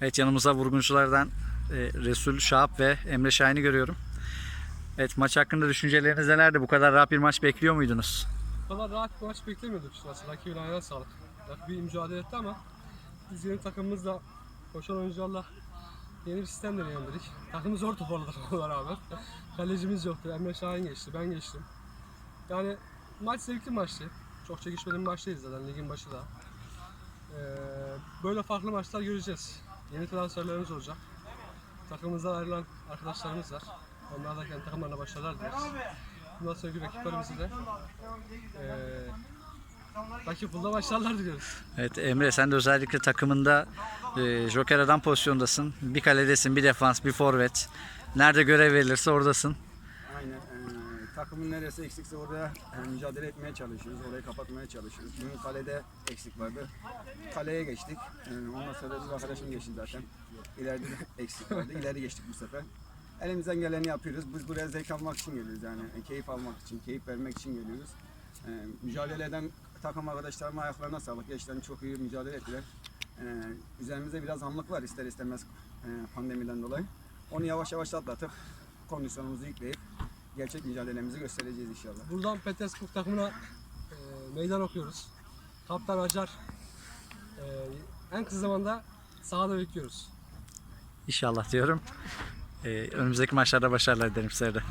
Evet yanımızda vurgunculardan e, Resul Şahap ve Emre Şahin'i görüyorum. Evet maç hakkında düşünceleriniz nelerdi? Bu kadar rahat bir maç bekliyor muydunuz? Bu kadar rahat bir maç beklemiyorduk açıkçası. Rakibin ayağına sağlık. Rakip iyi mücadele etti ama biz yeni takımımızla koşan oyuncularla yeni bir sistem deneyimledik. Takımı zor toparladık ona rağmen. Kalecimiz yoktu. Emre Şahin geçti, ben geçtim. Yani maç zevkli maçtı. Çok çekişmeli bir maç değil zaten ligin başı da. Ee, böyle farklı maçlar göreceğiz. Yeni transferlerimiz olacak. Takımımızdan ayrılan arkadaşlarımız var. Onlar da kendi takımlarına başarılar dileriz. Bundan sonraki rakiplerimizi de eee rakip bulda başarılar diliyoruz. Evet Emre sen de özellikle takımında e, Joker adam pozisyondasın. Bir kaledesin, bir defans, bir forvet. Nerede görev verilirse oradasın. Aynen. Ee, takımın neresi eksikse orada e, mücadele etmeye çalışıyoruz. Orayı kapatmaya çalışıyoruz. Bugün kalede eksik vardı. Kaleye geçtik. Ee, ondan sonra bir arkadaşım geçti zaten. İleride de eksik vardı. İleri geçtik bu sefer. Elimizden geleni yapıyoruz. Biz buraya zevk almak için geliyoruz yani. E, Keyif almak için, keyif vermek için geliyoruz. Ee, mücadele eden takım arkadaşlarıma ayaklarına sağlık. Gençlerim çok iyi mücadele ettiler. Ee, üzerimizde biraz hamlık var ister istemez e, pandemiden dolayı. Onu yavaş yavaş atlatıp kondisyonumuzu yükleyip gerçek mücadelemizi göstereceğiz inşallah. Buradan Petersburg takımına eee, meydan okuyoruz. Kaptan Acar eee, en kısa zamanda sahada bekliyoruz. İnşallah diyorum. E, önümüzdeki maçlarda başarılar dilerim size de.